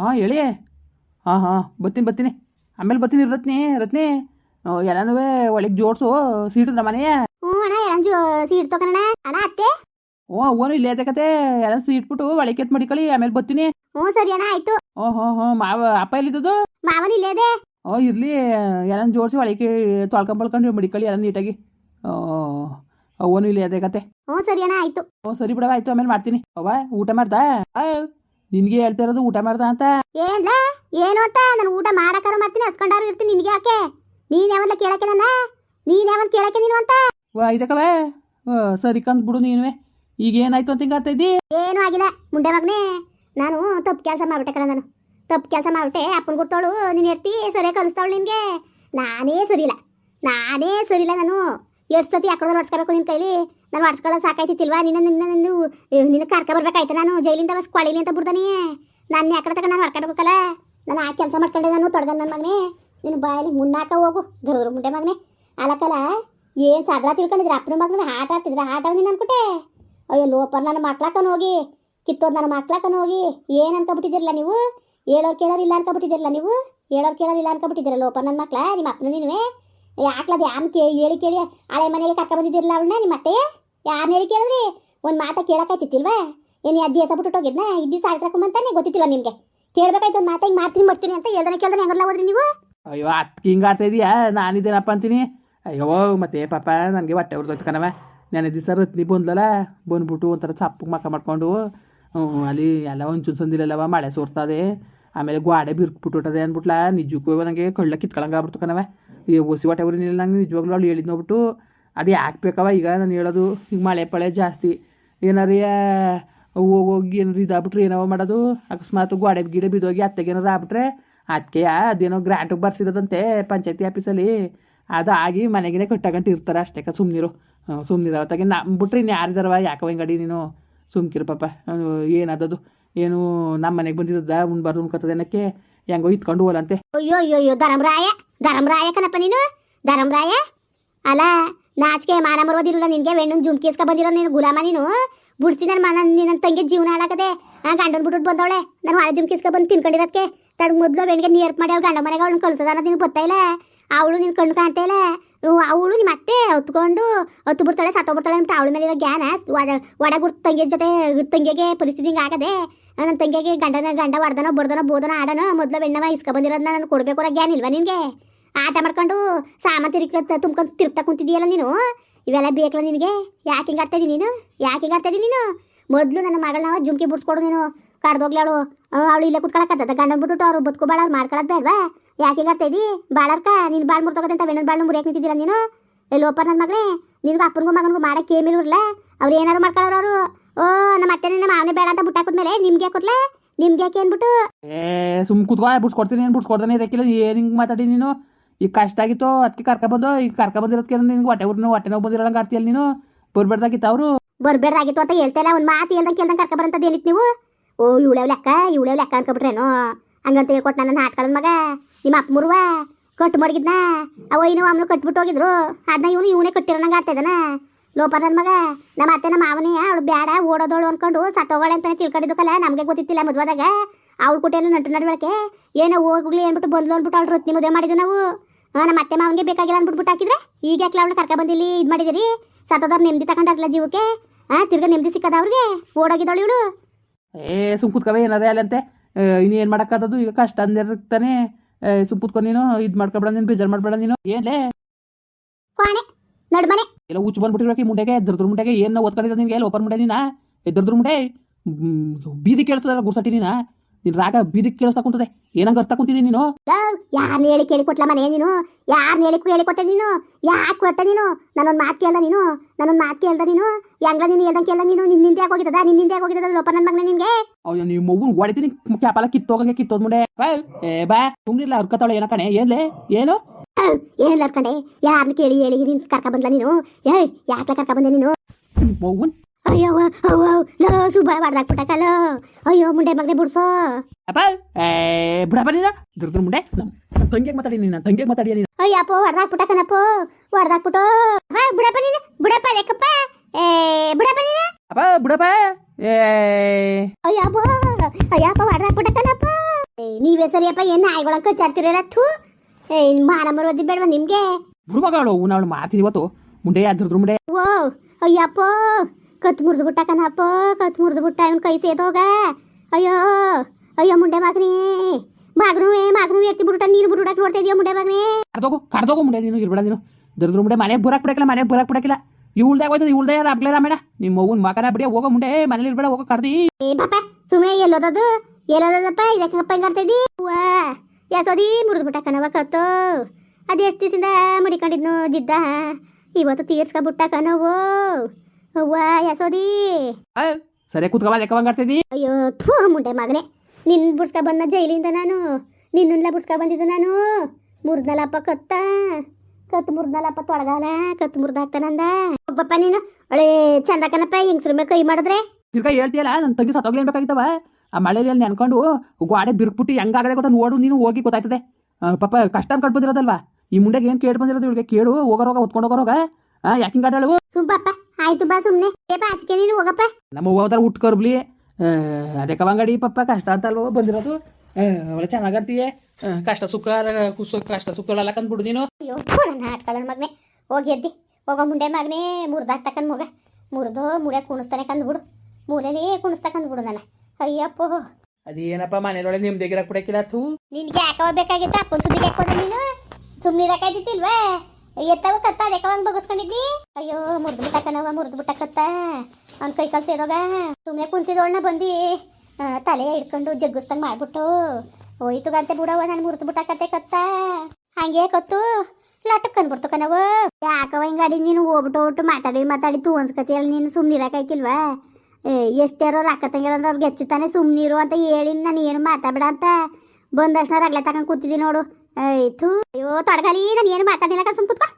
ಹಾಂ ಹೇಳಿ. ಹಾಂ ಹಾಂ ಬತ್ತೀನಿ ಬತ್ತೀನಿ ಆಮೇಲೆ ಬತ್ತೀನಿ ರತ್ನಿ ರತ್ನಿ. ಎಲ್ಲನೂ ಒಳಗೆ ಜೋಡಿಸು ಸೀಟಿದ್ರ ಹ್ಞೂ ಅಣ್ಣ ಸೀಟ್ ತಗೋಣ ಅಣ್ಣ ಅತ್ತೆ? ಓ ಅವನು ಇಲ್ಲೇ ಕತೆ ಎಲ್ಲ ಸೀಟ್ಬಿಟ್ಟು ಒಳಗೆ ಎತ್ ಮಡಿಕಳಿ ಆಮೇಲೆ ಬತ್ತೀನಿ ಹ್ಞೂ ಸರಿ ಅಣ್ಣ ಆಯ್ತು. ಓ ಹೋ ಹೋ ಮಾವ ಅಪ್ಪ ಎಲ್ಲಿದ್ದದು? ಮಾವನ ಇಲ್ಲೇ ಓ ಇರಲಿ. ಎಲ್ಲ ಜೋಡಿಸಿ ಒಳಗೆ ತೊಳ್ಕೊಂಬಳ್ಕೊಂಡು ಮಡಿಕಳಿ ಎಲ್ಲ ನೀಟಾಗಿ. ಅವನು ಇಲ್ಲಿ ಅದೇ ಕತೆ ಹ್ಞೂ ಸರಿ ಅಣ್ಣ ಆಯ್ತು. ಓ ಸರಿ ಬಿಡವ ಆಯ್ತು ಆಮೇಲೆ ಮಾಡ್ತೀನಿ. ಅವ್ವ ಊಟ ಮಾಡ್ದಾ? ಆ, ನಿನ್ಗೆ ಹೇಳ್ತಾ ಇರೋದು ಊಟ ಮಾಡ್ದ ಅಂತ? ಏನ್ಲ? ಏನು ಅಂತ ನಾನು ಊಟ ಮಾಡಕಾರ ಮಾಡ್ತೀನಿ ಹಸ್ಕೊಂಡಾರು ಇರ್ತೀನಿ ನಿನ್ಗೆ ಯಾಕೆ? ನೀನ್ ಯಾವಲ್ಲ ಕೇಳಕ್ಕೆ ನನ್ನ? ನೀನ್ ಯಾವನ್ ಕೇಳಕ್ಕೆ ನೀನು ಅಂತ? ವಾ ಇದಕ್ಕವೇ? ಸರಿ ಕಂದ್ ಬಿಡು ನೀನುವೆ. ಈಗ ಏನಾಯ್ತು ಅಂತ ಹಿಂಗಾಡ್ತಾ ಇದ್ದಿ? ಏನೂ ಆಗಿಲ್ಲ. ಮುಂಡೆ ಮಗನೇ ನಾನು ತಪ್ಪು ಕೆಲಸ ಮಾಡ್ಬಿಟ್ಟೆ ನಾನು. ತಪ್ಪು ಕೆಲಸ ಮಾಡ್ಬಿಟ್ಟೆ ಅಪ್ಪನ ಕೊಡ್ತಾಳು ನೀನ್ ಎತ್ತಿ ಸರಿಯಾಗಿ ಕಲಿಸ್ತಾವಳು ನಿನಗೆ. ನಾನೇ ಸರಿಯಿಲ್ಲ. ನಾನೇ ಸರಿಯಿಲ್ಲ ನಾನು. ಎಷ್ಟು ಸತಿ ಯಾಕಡೆ ಹೊಡ್ಸ್ಕೋಬೇಕು ನಿನ್ನ ಕೈಲಿ? ನಾನು ಹೊಡ್ಸ್ಕೊಳ್ಳೋದು ಸಾಕಾಯ್ತಿತ್ತಿಲ್ವಾ? ನಿನ್ನ ನಿನ್ನ ನಂದು ನಿನ್ನ ಕರ್ಕ ಬರ್ಬೇಕಾಯ್ತು ನಾನು? ಜೈಲಿಂದ ಬಸ್ ಕೊಳಿಲಿ ಅಂತ ಬಿಡ್ತಾನೆ ನಾನು ಯಾಕಡೆ ತಗೊಂಡು ನಾನು ಹೊಡ್ಕೋಬೇಕಲ್ಲ? ನಾನು ಆ ಕೆಲಸ ಮಾಡ್ಕೊಂಡೆ ನಾನು, ತೊಡಗಲ್ ನನ್ನ ಮಗನೇ. ನಿನ್ನ ಬಾಯಲ್ಲಿ ಮುನ್ನಾಕ ಹೋಗು. ದುರ್ದ್ರ ಮುಂಡೆ ಮಗನೇ. ಅಲಕ್ಕಲ್ಲ ಏನು ಸಗಲ ತಿಳ್ಕೊಂಡಿದ್ರೆ ಅಪ್ಪನ ಮಗನ ಆಟ ಆಡ್ತಿದ್ರೆ ಆಟ ನೀನು ಅನ್ಕೊಟ್ಟೆ? ಅಯ್ಯೋ, ಲೋಪರ್ ನನ್ನ ಮಕ್ಳಕ್ಕನ ಹೋಗಿ. ಕಿತ್ತೋದು ನನ್ನ ಮಕ್ಳಕ್ಕನ ಹೋಗಿ. ಏನು ಅನ್ಕೊಬಿಟ್ಟಿದ್ದಿರಲ್ಲ ನೀವು? ಹೇಳೋರು ಕೇಳೋರು ಇಲ್ಲ ಅನ್ಕೊಬಿಟ್ಟಿದ್ದಿರಲ್ಲ ನೀವು? ಹೇಳೋರು ಕೇಳೋರು ಇಲ್ಲ ಅನ್ಕೊಬಿಟ್ಟಿದ್ದೀರ ಲೋಪರ್ ನನ್ನ ಮಕ್ಳ? ನಿಮ್ಮ ಅಪ್ಪನ ನೀನುವೆ? ಯಾಕ್ಲದು ಯಾರು ಕೇಳಿ ಹೇಳಿ ಕೇಳಿ ಹಳೆ ಮನೆಗೆ ಕರ್ಕ ಬಂದಿದ್ದಿರಲ್ಲ ಅವಳನ್ನ, ನಿಮ್ಮ ಅತ್ತೆ? ಯಾರನ್ನ ಹೇಳಿ ಕೇಳಿದ್ರಿ? ಒಂದು ಮಾತ ಕೇಳೋಕ್ಕಾಯ್ತಿತ್ತಿಲ್ವಾ? ಏನು ಅದ್ದು ದಿವಸ ಬಿಟ್ಟು ಹೋಗಿದ್ನ ದಿವಸ ಆಗ್ತಕೊಂಬಂತಾನೆ ಗೊತ್ತಿತ್ತಿಲ್ಲ ನಿಮಗೆ. ಕೇಳಬೇಕಾಯ್ತು ಒಂದು ಮಾತ, ಹಿಂಗೆ ಮಾಡ್ತೀನಿ ಮಾಡ್ತೀನಿ ಅಂತ ಹೇಳ್ದಾನೆ ಕೇಳ್ದಾನೆ ಹೆಂಗಲ್ಲ ಹೋದ್ರಿ ನೀವು? ಅಯ್ಯೋ ಅತ್ಗೆ ಹಿಂಗೆ ಆಡ್ತಾ ಇದೀಯಾ? ನಾನಿದ್ದೇನಪ್ಪ ಅಂತೀನಿ. ಅಯ್ಯೋ, ಮತ್ತೆ ಪಾಪ, ನನಗೆ ಹೊಟ್ಟೆ ಹೊಡ್ದೋಯ್ತು ಕಣವ ನೆನೆ ದಿವಸ ರತ್ನಿ ಬಂದ್ಲಲ್ಲ ಬಂದ್ಬಿಟ್ಟು ಒಂಥರ ಸಪ್ಪಗೆ ಮಕ್ಕ ಮಾಡ್ಕೊಂಡು ಅಲ್ಲಿ ಎಲ್ಲ ಒಂಚೂರು ಸಂದಿಲ್ಲವ ಮಳೆ ಸೋರ್ತದೆ. ಆಮೇಲೆ ಗೋಡೆ ಬಿರ್ಕ್ಬಿಟ್ಟುಟದೆ ಅಂದ್ಬಿಟ್ಲ, ನಿಜಕ್ಕೂ ನನಗೆ ಕಳ್ಳ ಕಿತ್ಕೊಳಂಗೆ ಆಗ್ಬಿಡ್ತು ಕಣವ ಈ ಒಸಿ ಹೊಟ್ಟೆ ಉರಿನಿಲ್ಲ ನಂಗೆ, ನಿಜವಾಗ್ಲೂ ಅವಳು ಹೇಳಿದ್ ನೋಡ್ಬಿಟ್ಟು. ಅದು ಯಾಕೆ ಬೇಕವ ಈಗ ನಾನು ಹೇಳೋದು, ಈಗ ಮಳೆ ಪಳೆ ಜಾಸ್ತಿ. ಏನಾರೀ ಹೋಗೋಗಿ ಏನಾರು ಇದಾಗ್ಬಿಟ್ರೆ ಏನೋ ಮಾಡೋದು, ಅಕಸ್ಮಾತ್ ಗೋಡೆ ಗಿಡ ಬಿದ್ದೋಗಿ ಅತ್ತೆಗೆ ಏನಾರು ಆಗ್ಬಿಟ್ರೆ ಅದಕ್ಕೆ ಅದೇನೋ ಗ್ರ್ಯಾಂಟಿಗೆ ಬರ್ಸಿರೋದಂತೆ ಪಂಚಾಯತಿ ಆಫೀಸಲ್ಲಿ. ಅದು ಆಗಿ ಮನೆಗೇ ಕಟ್ಟಾಗಂಟು ಇರ್ತಾರೆ ಅಷ್ಟೇಕ ಸುಮ್ಮನಿರು ಸುಮ್ಮನಿರೋ ಹೊತ್ತಾಗೆ ನಂಬಿಟ್ರೆ ಇನ್ನು ಯಾರಿದಾರವ ಯಾಕವ ಹಿಂಗಡಿ ನೀನು? ಸುಮ್ಕಿರು ಪಾಪ. ಏನದದು? ಏನು ನಮ್ಮ ಮನೆಗೆ ಬಂದಿದ್ದದ, ಉಣ್ಬಾರ್ದು ಅನ್ನಕ್ಕೆ ಹೆಂಗೋ ಇತ್ಕೊಂಡು ಹೋಲಂತೆ. ಅಯ್ಯೋ ಅಯ್ಯೋ ಅಯ್ಯೋ, ಧರ್ಮರಾಯ ಧರ್ಮರಾಯ ಕಣಪ್ಪ ನೀನು? ಧರ್ಮರಾಯ? ಅಲ್ಲ ನಾಚಿಕೆ ಮಾನ ಮರೋದಿರಲ್ಲ ನಿನಗೆ ಬೆಣ್ಣು ಜುಮ್ಕಿಸ್ಕ ಬಂದಿರೋ ನೀನು, ಗುಲಾಮ ನೀನು. ಬುಡ್ಸಿ ನನ್ನ ಮನ ನಿನ್ನ ತಂಗಿ ಜೀವನ ಹಾಳಾಗದೆ, ಆ ಗಂಡನ ಬಿಟ್ಟು ಬಂದವಳೆ. ನಾನು ಹೊರ ಜುಮ್ಕಿಸ್ಕ ಬಂದು ತಿನ್ಕೊಂಡಿರೋದಕ್ಕೆ ತಡ ಮೊದಲು ಬೆಣ್ಣಿಗೆ ನೀರ್ಪ್ ಮಾಡಿ, ಅವಳು ಗಂಡ ಮನೆಗೆ ಅವಳನ್ನ ಕಳ್ಸೋದ ಅನ್ನೋದು ಗೊತ್ತಾಯಿಲ್ಲ ಗೊತ್ತಾ ಅವಳು ನಿನ್ನ ಕಣ್ಣು ಕಾಣ್ತಾ ಇಲ್ಲ? ಅವಳು ನಿಮ್ಮ ಅತ್ತೆ ಹೊತ್ಕೊಂಡು ಹೊತ್ತು ಬಿಡ್ತಾಳೆ ಸತ್ತೋಗ್ಬಿಡ್ತಾಳೆ ಅಂತ ಅವಳ ಇರೋ ಜ್ಞಾನ ಒಡ ಒಡಗುಡ್ ತಂಗಿ ಜೊತೆ ತಂಗಿಗೆ ಪರಿಸ್ಥಿತಿ ಹಿಂಗೆ ಆಗದೆ ನನ್ನ ತಂಗಿಗೆ ಗಂಡನ, ಗಂಡ ಹೊಡ್ದನೋ ಬಡ್ದನೋ, ಬೋದನೋ ಆಡನೋ, ಮೊದಲು ಬೆಣ್ಣವ ಇಸ್ಕ ಬಂದಿರೋದನ್ನ ನಾನು ಕೊಡಬೇಕು ಅನ್ನೋ ಜ್ಞಾನ ಇಲ್ವಾ ನಿನಗೆ? ಆಟ ಮಾಡ್ಕೊಂಡು ಸಾಮಾನು ತಿರ್ಕ ತುಂಬ್ಕೊಂಡು ತಿರುಗ್ತಾ ಕುಂತಿದೀಯಲ್ಲ ನೀನು? ಇವೆಲ್ಲ ಬೇಕಲ್ಲ ನಿನಗೆ? ಯಾಕೆ ಹಿಂಗೆ ನೀನು? ಯಾಕೆ ಹಿಂಗೆ ನೀನು? ಮೊದಲು ನನ್ನ ಮಗಳನ್ನ ಜುಮ್ಕಿ ಬಿಡ್ಸ್ಕೊಡು ನೀನು. ಕಡ್ದೋಗ್ಲಿ ಅವಳು ಇಲ್ಲೇ ಕುತ್ಕೊಳಕತ್ತದ. ಗಂಡನ ಬಿಟ್ಟು ಅವ್ರು ಬದುಕು ಬಾಳ ಅವ್ರು ಮಾಡ್ಕೊಳ್ಳೋದು ಬೇಡವಾ? ಯಾಕೆ ಹಿಂಗೆ ಆಡ್ತಾ ಇದ್ದೀವಿ ಬಾಳರ್ಕ ನೀನು ಬಾಳ್ ಮುರ್ತೋಗದಂತ ಬೆಣ್ಣದ ಬಾಳ ಮುರಿಯಕ್ಕೆ ನಿಂತಿದ್ದೀರ ನೀನು? ಎಲ್ಲೋಪ ನನ್ನ ಮಗನೇ? ನಿನ್ಗೆ ಅಪ್ಪನಿಗೂ ಮಗನಿಗೂ ಮಾಡಕ್ಕೆ ಏಮಿಲ್ವಲ್ಲ ಅವ್ರು ಏನಾರು ಮಾಡ್ಕೊಳ್ಳೋರು ಅವರು. ಓ ನಮ್ಮ ಅತ್ತೆ ನಮ್ಮ ಮಾವನೇ ಬೇಡ ಅಂತ ಬಿಟ್ಟಾಕಿದ್ಮೇಲೆ ನಿಮ್ಗೆ ಕೊಟ್ಲೆ ನಿಮ್ಗೆ ಯಾಕೆ ಅನ್ಬಿಟ್ಟು ಏ, ಸುಮ್ ಕುತ್ಕೊ. ಬಿಡ್ಸ್ಕೊಡ್ತೀನಿ. ಏನು ಬಿಡ್ಸ್ಕೊಡ್ತಾನೆ? ಇದಕ್ಕಿಲ್ಲ ಏನು ಹಿಂಗೆ ಮಾತಾಡಿ ನೀನು? ಈಗ ಕಷ್ಟ ಆಗಿತ್ತು ಅದಕ್ಕೆ ಕರ್ಕೊಬಂದು ಈಗ ಕರ್ಕೊಬಂದಿರೋದಕ್ಕೆ ನಿನ್ಗೆ ಹೊಟ್ಟೆ ಊರಿನ ಹೊಟ್ಟೆ ನೋವು ಬಂದಿರೋಂಗೆ ಆಡ್ತೀಯಲ್ಲ ನೀನು? ಬರ್ಬೇಡ್ದಾಗಿತ್ತು ಅವರು? ಬರ್ಬೇಡ್ರಾಗಿತ್ತು ಅಂತ ಹೇಳ್ತಾ ಇಲ್ಲ ಒಂದು ಮಾತು ಹೇಳ್ದಂಗೆ ಕೇಳ್ದಂಗೆ ಕರ್ಕ ಬರಂತದ್ದು ಏನಿತ್ತು ನೀವು? ಓ, ಇವಳೆ ಲೆಕ್ಕ ಇವಳೆ ಲೆಕ್ಕ ಅನ್ಕೊಬಿಟ್ರೇನೋ? ಹಂಗಂತ ಹೇಳ್ಕೊಟ್ಟು ನನ್ನ ಹಾಟ್ಕಳ ಮಗ, ನಿಮ್ಮ ಅಪ್ಪ ಮುರುವ. ಕಟ್ಟು ಮಡಗಿದ್ನ. ಅವ ಇನ್ನೂ ಅವನು ಕಟ್ಬಿಟ್ಟು ಹೋಗಿದ್ರು. ಅದನ್ನ ಇವನು ಇವನೇ ಕಟ್ಟಿರೋನಂಗೆ ಆಗ್ತಾ ಇದ್ದಾನ. ನನ್ನ ಮಗ, ನಮ್ಮ ಅತ್ತೆ ನಮ್ಮ ಮಾವನೇ, ಅವಳು ಬೇಡ ಓಡೋದೋಳು ಅನ್ಕೊಂಡು ಸತ್ತೋಗಳೆ ಅಂತಾನೆ ತಿಳ್ಕೊಂಡಿದ್ದಕ್ಕಲ್ಲ ನಮಗೆ ಗೊತ್ತಿತ್ತಿಲ್ಲ ಮದುವಾದಾಗ. ಅವಳು ಕೊಟ್ಟೆಲ್ಲ ನಂಟು ಬೆಳಕೆ ಏನೋ ಹೋಗ್ಲಿ ಅಂದ್ಬಿಟ್ಟು ಬಂದ್ಲು ಅಂದ್ಬಿಟ್ಟು ಅವ್ಳು ರತ್ನಿ ಮದುವೆ ಮಾಡಿದ್ವಿ ನಾವು. ನಮ್ಮ ಅತ್ತೆ ಮಾವನಿಗೆ ಬೇಕಾಗಿಲ್ಲ ಅನ್ಬಿಟ್ಬಿಟ್ಟು ಹಾಕಿದ್ರೆ ಈಗ ಯಾಕೆ ಅವ್ಳು ಕರ್ಕ ಬಂದಿಲ್ಲಿ ಇದು ಮಾಡಿದಿರಿ? ಸತ್ತೋದವ್ರು ನೆಮ್ಮದಿ ತಗೊಂಡಾಗಲ್ಲ ಜೀವಕ್ಕೆ? ಆ ತಿರ್ಗ ನೆಮ್ಮದಿ ಸಿಕ್ಕದ ಅವ್ರಿಗೆ? ಓಡೋಗಿದ್ದಾಳು ಇವಳು. ಏ ಸುಮ್ ಕುತ್ಕವೆ ಏನಾರೇ ಅಲ್ಲಂತೆ. ಇನ್ನು ಏನು ಮಾಡೋಕ್ಕಾದದು ಈಗ ಕಷ್ಟ ಅಂದಿರ್ತಾನೆ ಸುಮ್ ಕುತ್ಕೊಂಡು ನೀನು ಇದು ಮಾಡ್ಕೊಬೇಡ ನೀನು ಬೇಜಾರು ಮಾಡಬೇಡ ನೀನು. ಏನ್ಲೇ ಕ್ವಾಣೆ ನಡ್ಮನೆ ಎಲ್ಲ ಹುಚ್ಚು ಬಂದ್ಬಿಟ್ಟಿರ್ಬೇಕು ಈ ಮುಂಡೆಗೆ ದುರ್ದ್ರ ಮುಂಡೆಗೆ ಏನು ಓದ್ಕೊಂಡಿದ್ದ ನಿನಗೆ? ಎಲ್ಲ ಓಪನ್ ಮುಂಡೆ ನೀನಾ? ದುರ್ದ್ರ ಮುಂಡೆ ಬೀದಿ ಕೇಳಿಸ್ತದಲ್ಲ ಗುರ್ಸಟಿ ನೀನಾ? ನಿನ್ನ ರಾಗ ಬೀದಿ ಕೇಳಿಸ್ತಾ ಕುಂತದೆ. ಏನಂಗ ಅರ್ಥ ಕುಂತಿದ್ದೀನಿ ನೀನು? ಯಾರನ್ನ ಹೇಳಿ ಕೇಳಿ ಕೊಟ್ಲ ಮನೆ ನೀನು? ಯಾರನ್ನ ಹೇಳಿ ಹೇಳಿ ಕೊಟ್ಟೆ ನೀನು? ಯಾಕೆ ಕೊಟ್ಟೆ ನೀನು? ನಾನೊಂದು ಮಾತು ಕೇಳ್ದ ನೀನು? ನಾನೊಂದು ಮಾತು ಕೇಳ್ದ ನೀನು? ಹೆಂಗ್ಲ ನೀನು ಹೇಳ್ದಂಗೆ ಕೇಳ್ದ ನೀನು? ನಿನ್ನ ಹಿಂದೆ ಹೋಗಿದ್ದದ ನಿನ್ನ ಹಿಂದೆ ಹೋಗಿದ್ದದ ಲೋಪ ನನ್ನ ಮಗನ ನಿನ್ಗೆ? ಅಯ್ಯೋ ನೀವು ಮಗು ಹೊಡಿತೀನಿ. ಕ್ಯಾಪಲ್ಲ ಕಿತ್ತೋಗಂಗೆ ಕಿತ್ತೋದ್ ಮುಂಡೆ ಏ ಬಾ. ಸುಮ್ಮನಿಲ್ಲ ಅರ್ಕತ್ತಾಳೆ ಏನ ಕಣೆ? ಏನ್ಲೇ? ಏನು? ಏನಿಲ್ಲ ಅರ್ಕಂಡೆ ಯಾರನ್ನ ಕೇಳಿ ಹೇಳಿ ನೀನ್ ಕರ್ಕ ಬಂದ್ಲ ನೀನು? ಏಯ್ ಯಾಕೆ ಕರ್ಕ ಬಂದೆ ನೀನು? ಮಗುನ್ ಅಯ್ಯೋ ಅವ್ವ ಲೋ ಸುಬ್ಬ ಹೊಡ್ದಾಕ್ಬಿಟ್ಟಕಲ್ಲೋ ಅಯ್ಯೋ ಮುಂಡೆ ಮಗನೆ ಬಿಡ್ಸೋ. ಅಪ್ಪ ಏ ಬಿಡಪ್ಪ ನೀನು. ದುರ್ದ್ರ ಮುಂಡೆ. ನಮ್ಮ ತಂಗಿಗೆ ಮಾತಾಡಿ ನೀನು ನನ್ನ ತಂಗಿಗೆ ಮಾತಾಡಿಯ ನೀನು. ಅಯ್ಯಪ್ಪ ಹೊಡ್ದಾಕ್ಬಿಟ್ಟಕನಪ್ಪ ಹೊಡ್ದಾಕ್ಬಿಟ್ಟು ಹಾ ಬಿಡಪ್ಪ ನೀನು. ಬಿಡಪ್ಪ ಅದಕ್ಕಪ್ಪ ಏ ಬಿಡಪ್ಪ ನೀನು. ಅಪ್ಪ ಬಿಡಪ್ಪ ಏ. ಅಯ್ಯಪ್ಪ ಅಯ್ಯಪ್ಪ ಹೊಡ್ದಾಕ್ಬಿಟ್ಟಕನಪ್ಪ ನೀವೇ ಸರಿಯಪ್ಪ ಏನು ನಾಯಿಗಳ ಚಾಡ್ತಿರಲ್ಲ ಥೂ. ಏ ಮಾನ ಮರೋದಿ ಬೇಡವಾ ನಿಮಗೆ? ಬಿಡು ಮಗಳು ಅವಳು ಮಾಡ್ತೀನಿ ಇವತ್ತು. ಮುಂಡೆ ಅದ್ರದ್ರ ಮುಂಡೆ. ಓ ಅಯ್ಯಪ್ಪ ಕತ್ ಮುರಿದು ಬಿಟ್ಟ ಕಣಪ್ಪ ಕತ್ ಮುರಿದು ಬಿಟ್ಟ ಇವನ್ ಕೈ ಸೇದೋಗ. ಅಯ್ಯೋ ಅಯ್ಯೋ ಮುಂಡೆ ಮಗನೇ. ಮಗನು ಏ ಮಗನು ಎತ್ತಿ ಬಿಡುಟ ನೀನು ಬಿಡ್ಬಿಡಕ್ ನೋಡ್ತಾ ಇದೀಯ ಮುಂಡೆ ಮಗನೇ? ಕಡ್ದೋಗು ಕಡ್ದೋಗು ಮುಂಡೆ ನೀನು ಇರ್ಬೇಡ ನೀನು. ದರ್ದ್ರ ಮುಂಡೆ ಮನೆ ಬರಕ್ ಬಿಡಕ್ಕಿಲ್ಲ ಮನೆ ಬರಕ್ ಬಿಡಕ್ಕಿಲ್ಲ. ಇವಳ್ದಾಗ ಹೋಯ್ತದ ಇವಳ್ದೇ ಆಗ್ಲೇ ರಾಮೇಣ. ನಿಮ್ಮ ಮಗುನ್ ಮಕನ ಬಿಡಿ ಹೋಗೋ ಮುಂಡೆ ಮನೇಲಿ ಇರ್ಬೇಡ ಹೋಗೋ ಕಡ್ದಿ ಏ ಪಾಪ ಸುಮ್ಮನೆ ಎಲ್ಲೋದದು? ಎಲ್ಲೋದಪ್ಪ ಇದಕ್ಕಪ್ಪ ಹಿಂಗಾಡ್ತಾ ಇದ್ದಿ ವಾ ಯಾಸೋದಿ ಮುರಿದು ಬಿಟ್ಟ ಕಣವ ಕತ್ತು. ಅದು ಎಷ್ಟು ದಿವಸದಿಂದ ಮಡಿಕೊಂಡಿದ್ನು ಜಿದ್ದ? ಇವತ್ತು ತೀರ್ಸ್ಕೊಬಿಟ್ಟ ಕಣವು ಅವ್ವ ಯಾಸೋದಿ? ಸರಿ ಕೂತ್ಕವ ಲೆಕ್ಕವಂಗಾಡ್ತಿದ್ದಿ ಅಯ್ಯೋ ಥೂ ಮುಂಡೆ ಮಗನೆ. ನಿನ್ನ ಬುಡ್ಸ್ಕ ಬಂದ ಜೈಲಿಂದ ನಾನು ನಿನ್ನೆಲ್ಲ ಬುಡ್ಸ್ಕ ಬಂದಿದ್ದು ನಾನು. ಮುರ್ದಲಪ್ಪ ಕತ್ತ ಕತ್ತು ಮುರ್ದಲಪ್ಪ ತೊಡಗಾಲ ಕತ್ತು ಮುರ್ದ ಹಾಕ್ತಾನಂದ ಒಬ್ಬಪ್ಪ ನೀನು ಒಳ್ಳೆ ಚಂದ ಹೆಂಗ್ ಹೆಂಗ್ಸ್ರ ಮೇಲೆ ಕೈ ಮಾಡಿದ್ರೆ. ತಿರ್ಗಾ ಹೇಳ್ತೀಯಲ್ಲ ನನ್ನ ತಂಗಿ ಸತ್ತೋಗ್ಲೇನ್ಬೇಕಾಗಿತ್ತವ ಆ ಮಳೆಯಲ್ಲಿ ನೆನ್ಕೊಂಡು ಗೋಡೆ ಬಿರ್ಕ್ಬಿಟ್ಟು ಹೆಂಗಾಗದೆ ಗೊತ್ತಾ ನೋಡು ನೀನು ಹೋಗಿ ಗೊತ್ತಾಯ್ತದೆ. ಪಾಪ ಕಷ್ಟ ಅನ್ಕೊಂಡು ಬಂದಿರೋದಲ್ವಾ. ಈ ಮುಂದೆ ಏನು ಕೇಳಿ ಬಂದಿರೋದು ಇವಳಿಗೆ ಕೇಳು ಹೋಗೋರೋಗ ಹೊತ್ಕೊಂಡು ಹೋಗೋರೋಗ ಯಾಕಿಂಗ್ ಆಡಳು ಸುಬ್ಬಪ್ಪ ಆಯ್ತು ಬಾ ಸುಮ್ನೆ. ಏ ಆಚಿಕೆ ನೀನು ಹೋಗಪ್ಪ. ನಮ್ಮ ಅವ್ವ ಥರ ಉಟ್ಕೊರ್ಬ್ಲಿ ಕರ್ಬ್ಲಿ. ಅದೇ ಕವಂಗಡಿ ಪಪ್ಪ ಕಷ್ಟ ಅಂತ ಅಲ್ವ ಬಂದಿರೋದು. ಅವಳ ಚೆನ್ನಾಗಾಡ್ತೀಯೇ ಕಷ್ಟ ಸುಖ ಕುಸು ಕಷ್ಟ ಸುಖಗಳೆಲ್ಲ ಕಂದ್ಬಿಡು ನೀನು. ಅಯ್ಯೋ ನನ್ನ ಆಟ್ಕೊಳ್ಳೋಣ ಮಗನೆ. ಹೋಗಿ ಎದ್ದಿ. ಹೋಗೋ ಮುಂಡೆ ಮಗನೇ ಮುರ್ದಾಕ್ತಕ್ಕಂದ್ ಮಗ. ಮುರಿದು ಮುಡೆ ಕುಣಿಸ್ತಾನೆ ಕಂದ್ಬಿಡು ಮೂಲೆನೇ ಕುಣಿಸ್ತಕ್ಕಂದ್ಬಿಡು ನನ್ನ. ಅಯ್ಯಪ್ಪೋ. ಅದೇನಪ್ಪ ಮನೇಲೊಳಗೆ ನಿಮ್ದೆಗಿರಕ್ಕೆ ಬಿಡಕ್ಕಿಲ್ಲ ಥೂ. ನಿನ್ಗೆ ಯಾಕೋ ಬೇಕಾಗಿತ್ತ? ಅಪ್ಪನ ಸುದ್ದಿಗೆ ಹಾಕೋದ ನೀನು? ಸುಮ್ಮನಿರಕಾಯ್ತಿಲ್ವಾ ಎತ್ತವ ಕತ್ತ ಅದಕ್ಕವಂಗ್ ಬಗಸ್ಕೊಂಡಿದ್ದಿ ಅಯ್ಯೋ, ಮುರ್ದು ಬಿಟ್ಟ ಕಣವ ಮುರ್ದು ಬಿಟ್ಟ ಕತ್ತ ಅವ್ನ ಕೈ ಕಾಲು ಸೇದೋಗ ಸುಮ್ಮನೆ ಕುಂತಿದೋಳ್ನ ಬಂದು. ತಲೆ ಹಿಡ್ಕೊಂಡು ಜಗ್ಗಿಸ್ದಂಗ್ ಮಾಡ್ಬಿಟ್ಟು ಹೋಯ್ತು ಗಂತೆ ಬಿಡವ ನಾನು ಮುರ್ದು ಬಿಟ್ಟ ಕತ್ತೆ. ಹಂಗೆ ಕತ್ತು ಲಟಕ್ ಅಂದ್ಬಿಡ್ತು ಕಣವ ಯಾಕವ ಹಿಂಗಾಡಿ ನೀನು ಹೋಗ್ಬಿಟ್ಟು ಹೋಗ್ಬಿಟ್ಟು ಮಾತಾಡಿ ಮಾತಾಡಿ ತೂ ಅನ್ಸ್ಕತಿಯಲ್ಲ ನೀನು ಸುಮ್ಮನಿರಕಾಯ್ತಿಲ್ವಾ ಎಷ್ಟೇರೋ ರೊಕ್ಕ ತಂಗಿರೋದ್ರೆ ಅವ್ರಿಗೆ ತಾನೇ ಸುಮ್ಮನಿರು ಅಂತ ಹೇಳಿ ನಾನು ಏನು ಮಾತಾಡಬೇಡ ಅಂತ. ಬಂದಷ್ಟು ರಗ್ಲೆ ತಗೊಂಡು ಕೂತಿದ್ದೀನಿ ನೋಡು. ಆಯ್ತು ಅಯ್ಯೋ ತೊಡಗಲಿ ನಾನು ಏನು ಮಾತಾಡಿಲ್ಲ ಸುಮ್ ಕೂತ್ಕೊ.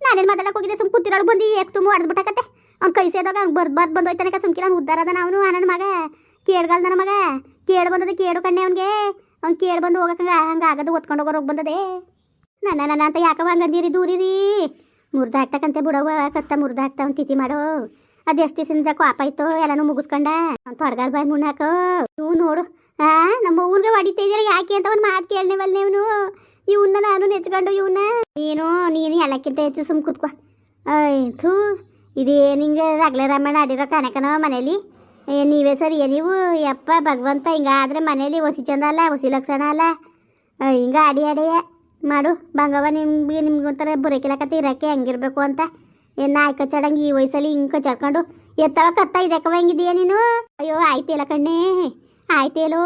ನಾನೇನು ಮಾತಾಡಕ್ಕೆ ಹೋಗಿದ್ದೆ? ಸುಮ್ ಕೂತಿರೋಳು ಬಂದು ಏಕ್ ತುಂಬ ಹೊಡೆದ್ಬಿಟ್ಟಕತ್ತೆ ಅವ್ನು ಕೈ ಸೇದಾಗ ಅವ್ನು ಬರ್ದು ಬರ್ದು ಬಂದು ಹೋಯ್ತಾನೆ ಸುಮ್ಕಿರ ಅವ್ನು ಉದ್ದಾರದ ಅವನು ನನ್ನ ಮಗ. ಕೇಳ್ಗಲ್ ನನ್ನ ಮಗ. ಕೇಳು ಬಂದದ ಕೇಳು ಕಣ್ಣೆ ಅವ್ನಿಗೆ. ಅವ್ನು ಕೇಳ್ ಬಂದು ಹೋಗಕ್ಕೆ ಹಂಗೆ ಆಗದು ಓದ್ಕೊಂಡು ಹೋಗೋರು ಹೋಗಿ ಬಂದದೆ. ನನ್ನ ನನ್ನ ಅಂತ ಯಾಕವ ಹಂಗಂದಿರಿ ದೂರಿರಿ. ಮುರ್ದು ಹಾಕ್ತಕ್ಕಂತೆ ಬಿಡವ ಕತ್ತ ಮುರ್ದು ಹಾಕ್ತಾ ಅವ್ನು ತಿಥಿ ಮಾಡೋ. ಅದು ಎಷ್ಟು ದಿವಸದಿಂದ ಎಲ್ಲಾನು ಮುಗಿಸ್ಕೊಂಡ. ತೊಡಗಾಲ ಬಾಯ್ ಮುಣ್ಣಾಕೋ ನೀವು ನೋಡು. ಆ, ನಮ್ಮ ಊರಿಗೆ ಹೊಡಿತಾ ಇದೀರ ಯಾಕೆ ಅಂತ ಒಂದು ಮಾತು ಕೇಳನೇವಲ್ಲ ನೀವು ಇವನ್ನ ನಾನು ನೆಚ್ಕೊಂಡು ಇವನ್ನ ನೀನು ನೀನು ಎಲ್ಲಕ್ಕಿಂತ ಹೆಚ್ಚು ಸುಮ್ ಕೂತ್ಕೋ. ಥೂ ಇದೇ ಹಿಂಗೆ ರಗ್ಲೆ ರಾಮಣ್ಣ ಆಡಿರೋ ಕಣಕನ ಮನೇಲಿ? ಏ, ನೀವೇ ಸರಿ ನೀವು? ಯಪ್ಪ, ಭಗವಂತ, ಹಿಂಗಾದ್ರೆ ಮನೇಲಿ ಹೊಸಿ ಚಂದ ಅಲ್ಲ ಹೊಸಿ ಲಕ್ಷಣ ಅಲ್ಲ? ಹಿಂಗೆ ಆಡಿ ಆಡಿಯ ಮಾಡು. ಬಂಗವ ನಿಮ್ಗೆ ನಿಮ್ಗೆ ಒಂಥರ ಬುರಕಿಲಕತ್ತ ಇರಕ್ಕೆ ಹೆಂಗಿರ್ಬೇಕು ಅಂತ. ಏನ್ ಆಯ್ಕ ಚಡಂಗಿ ಈ ವಯಸ್ಸಲ್ಲಿ ಹಿಂಗೆ ಕಚ್ಚಾಡ್ಕೊಂಡು, ಎತ್ತವ ಕತ್ತ ಇದಕ್ಕವ ನೀನು? ಅಯ್ಯೋ ಆಯ್ತಿಲ್ಲ ಕಣ್ಣೇ, ಆಯ್ತೇಲೋ.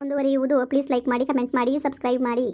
ಮುಂದುವರಿಯುವುದು ಪ್ಲೀಸ್ ಲೈಕ್ ಮಾಡಿ ಕಮೆಂಟ್ ಮಾಡಿ ಸಬ್ಸ್ಕ್ರೈಬ್ ಮಾಡಿ.